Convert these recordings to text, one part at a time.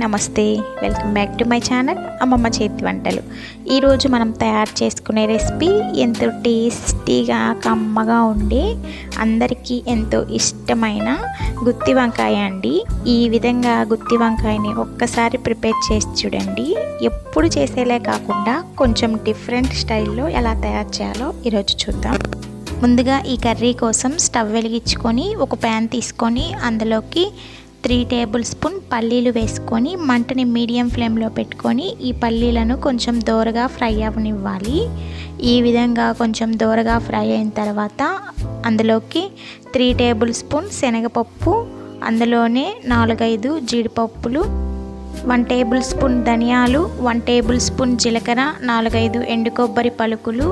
నమస్తే welcome back to my channel అమ్మమ్మ చేతి వంటలు. ఈరోజు మనం తయారు చేసుకునే రెసిపీ ఎంతో టేస్టీగా కమ్మగా ఉండి అందరికీ ఎంతో ఇష్టమైన గుత్తి వంకాయ అండి. ఈ విధంగా గుత్తి వంకాయని ఒక్కసారి ప్రిపేర్ చేసి చూడండి. ఎప్పుడు చేసేలే కాకుండా కొంచెం డిఫరెంట్ స్టైల్లో ఎలా తయారు చేయాలో ఈరోజు చూద్దాం. ముందుగా ఈ కర్రీ కోసం స్టవ్ వెలిగించుకొని ఒక ప్యాన్ తీసుకొని అందులోకి త్రీ టేబుల్ స్పూన్ పల్లీలు వేసుకొని మంటని మీడియం ఫ్లేమ్లో పెట్టుకొని ఈ పల్లీలను కొంచెం దోరగా ఫ్రై అవనివ్వాలి. ఈ విధంగా కొంచెం దోరగా ఫ్రై అయిన తర్వాత అందులోకి త్రీ టేబుల్ స్పూన్ శనగపప్పు అందులోనే నాలుగైదు జీడిపప్పులు వన్ టేబుల్ స్పూన్ ధనియాలు వన్ టేబుల్ స్పూన్ జీలకర్ర నాలుగైదు ఎండు కొబ్బరి పలుకులు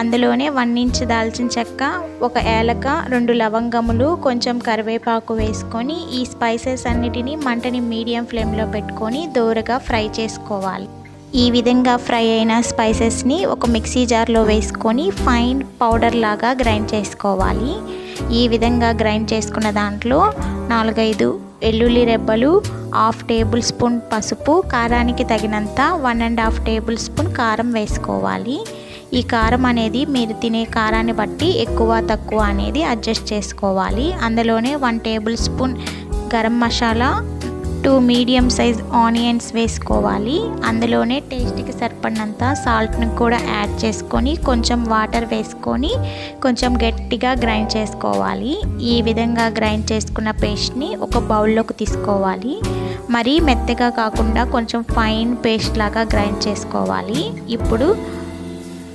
అందులోనే వన్ ఇంచ్ దాల్చిన చెక్క ఒక ఏలక రెండు లవంగములు కొంచెం కరివేపాకు వేసుకొని ఈ స్పైసెస్ అన్నిటినీ మంటని మీడియం ఫ్లేమ్లో పెట్టుకొని దోరగా ఫ్రై చేసుకోవాలి. ఈ విధంగా ఫ్రై అయిన స్పైసెస్ని ఒక మిక్సీ జార్లో వేసుకొని ఫైన్ పౌడర్ లాగా గ్రైండ్ చేసుకోవాలి. ఈ విధంగా గ్రైండ్ చేసుకున్న దాంట్లో నాలుగైదు వెల్లుల్లి రెబ్బలు హాఫ్ టేబుల్ స్పూన్ పసుపు కారానికి తగినంత one and half tablespoon కారం వేసుకోవాలి. ఈ కారం అనేది మీరు తినే కారాన్ని బట్టి ఎక్కువ తక్కువ అనేది అడ్జస్ట్ చేసుకోవాలి. అందులోనే one tablespoon garam masala two medium size onions వేసుకోవాలి. అందులోనే టేస్ట్కి సరిపడినంత సాల్ట్ని కూడా యాడ్ చేసుకొని కొంచెం వాటర్ వేసుకొని కొంచెం గట్టిగా గ్రైండ్ చేసుకోవాలి. ఈ విధంగా గ్రైండ్ చేసుకున్న పేస్ట్ని ఒక బౌల్లోకి తీసుకోవాలి. మరీ మెత్తగా కాకుండా కొంచెం ఫైన్ పేస్ట్ లాగా గ్రైండ్ చేసుకోవాలి. ఇప్పుడు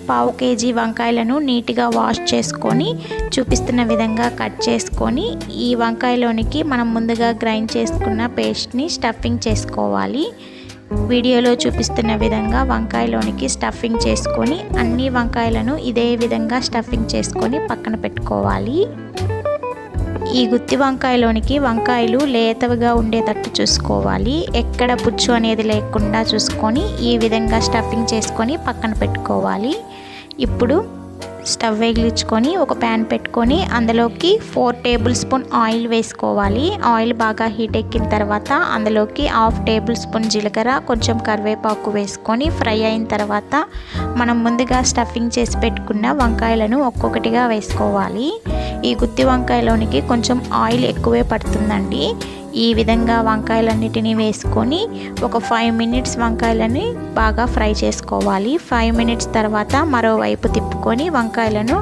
పావు కేజీ వంకాయలను నీట్గా వాష్ చేసుకొని చూపిస్తున్న విధంగా కట్ చేసుకొని ఈ వంకాయలోనికి మనం ముందుగా గ్రైండ్ చేసుకున్న పేస్ట్ని స్టఫింగ్ చేసుకోవాలి. వీడియోలో చూపిస్తున్న విధంగా వంకాయలోనికి స్టఫింగ్ చేసుకొని అన్ని వంకాయలను ఇదే విధంగా స్టఫింగ్ చేసుకొని పక్కన పెట్టుకోవాలి. ఈ గుత్తి వంకాయలోనికి వంకాయలు లేతవిగా ఉండేటట్టు చూసుకోవాలి. ఎక్కడ పుచ్చు అనేది లేకుండా చూసుకొని ఈ విధంగా స్టఫింగ్ చేసుకొని పక్కన పెట్టుకోవాలి. ఇప్పుడు స్టవ్ వేగిలించుకొని ఒక ప్యాన్ పెట్టుకొని అందులోకి ఫోర్ టేబుల్ స్పూన్ ఆయిల్ వేసుకోవాలి. ఆయిల్ బాగా హీట్ ఎక్కిన తర్వాత అందులోకి హాఫ్ టేబుల్ స్పూన్ జీలకర్ర కొంచెం కరివేపాకు వేసుకొని ఫ్రై అయిన తర్వాత మనం ముందుగా స్టఫింగ్ చేసి పెట్టుకున్న వంకాయలను ఒక్కొక్కటిగా వేసుకోవాలి. ఈ గుత్తి వంకాయలోనికి కొంచెం ఆయిల్ ఎక్కువే పడుతుందండి. ఈ విధంగా వంకాయలన్నిటినీ వేసుకొని ఒక ఫైవ్ మినిట్స్ వంకాయలని బాగా ఫ్రై చేసుకోవాలి. ఫైవ్ మినిట్స్ తర్వాత మరోవైపు తిప్పుకొని వంకాయలను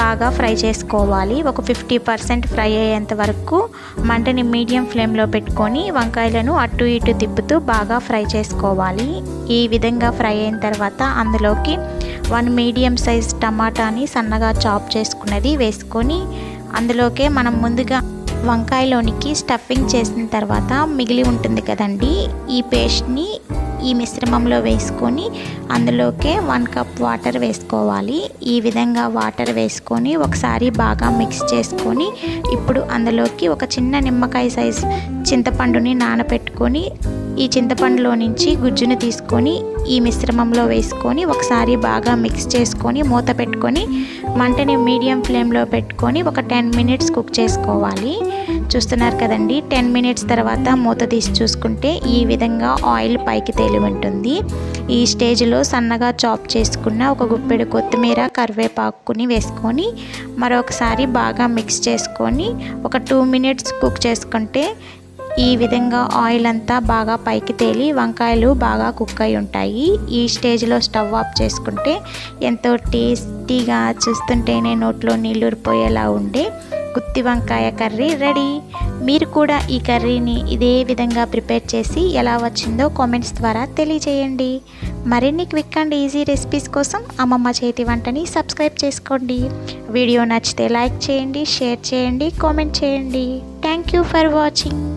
బాగా ఫ్రై చేసుకోవాలి. ఒక ఫిఫ్టీ పర్సెంట్ ఫ్రై అయ్యేంత వరకు మంటని మీడియం ఫ్లేమ్లో పెట్టుకొని వంకాయలను అటు ఇటు తిప్పుతూ బాగా ఫ్రై చేసుకోవాలి. ఈ విధంగా ఫ్రై అయిన తర్వాత అందులోకి వన్ మీడియం సైజ్ టమాటాని సన్నగా చాప్ చేసుకున్నది వేసుకొని అందులోకే మనం ముందుగా వంకాయలోనికి స్టఫింగ్ చేసిన తర్వాత మిగిలి ఉంటుంది కదండి ఈ పేస్ట్ని ఈ మిశ్రమంలో వేసుకొని అందులోకే వన్ కప్ వాటర్ వేసుకోవాలి. ఈ విధంగా వాటర్ వేసుకొని ఒకసారి బాగా మిక్స్ చేసుకొని ఇప్పుడు అందులోకి ఒక చిన్న నిమ్మకాయ సైజ్ చింతపండుని నానబెట్టుకొని ఈ చింతపండులో నుంచి గుజ్జును తీసుకొని ఈ మిశ్రమంలో వేసుకొని ఒకసారి బాగా మిక్స్ చేసుకొని మూత పెట్టుకొని మంటని మీడియం ఫ్లేమ్లో పెట్టుకొని ఒక టెన్ మినిట్స్ కుక్ చేసుకోవాలి. చూస్తున్నారు కదండి. టెన్ మినిట్స్ తర్వాత మూత తీసి చూసుకుంటే ఈ విధంగా ఆయిల్ పైకి తేలి ఉంటుంది. ఈ స్టేజ్లో సన్నగా చాప్ చేసుకున్న ఒక గుప్పెడు కొత్తిమీర కరివేపాకుని వేసుకొని మరొకసారి బాగా మిక్స్ చేసుకొని ఒక టూ మినిట్స్ కుక్ చేసుకుంటే ఈ విధంగా ఆయిల్ అంతా బాగా పైకి తేలి వంకాయలు బాగా కుక్ అయి ఉంటాయి. ఈ స్టేజ్లో స్టవ్ ఆఫ్ చేసుకుంటే ఎంతో టేస్టీగా చూస్తుంటేనే నోట్లో నీళ్ళు ఊరిపోయేలా ఉండే గుత్తి వంకాయ కర్రీ రెడీ. మీరు కూడా ఈ కర్రీని ఇదే విధంగా ప్రిపేర్ చేసి ఎలా వచ్చిందో కామెంట్స్ ద్వారా తెలియజేయండి. మరిన్ని క్విక్ అండ్ ఈజీ రెసిపీస్ కోసం అమ్మమ్మ చేతి వంటని సబ్స్క్రైబ్ చేసుకోండి. వీడియో నచ్చితే లైక్ చేయండి షేర్ చేయండి కామెంట్ చేయండి. Thank you for watching.